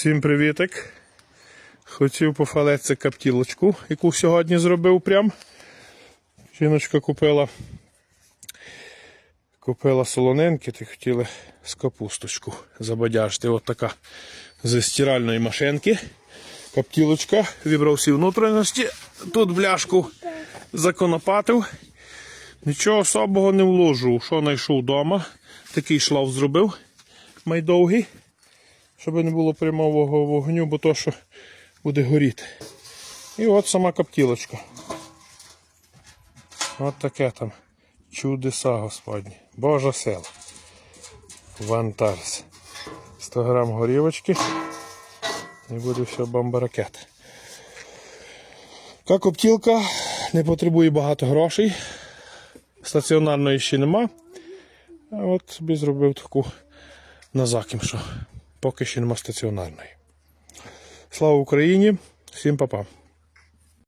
Всім привітик. Хотів пофалитися каптілочку, яку сьогодні зробив прям. Жіночка купила. Купила солонинки, ти хотіли з капусточку забадяжити. От така зі стиральної машинки. Каптілочка, вібрав всі внутрішності. Тут бляшку законопатив. Нічого особого не вложу. Що знайшов вдома. Такий шлав зробив майдовгий щоб не було прямого вогню, бо то що буде горіти. І от сама каптілочка. От таке там чудеса господні. Божа сила. Вантарс. 100 грам горівочки. І буде все бомбаракет. Та коптілка не потребує багато грошей. Стаціонарної ще нема. А от собі зробив таку на заким, що поки що нема стаціонарної. Слава Україні! Всім па-па!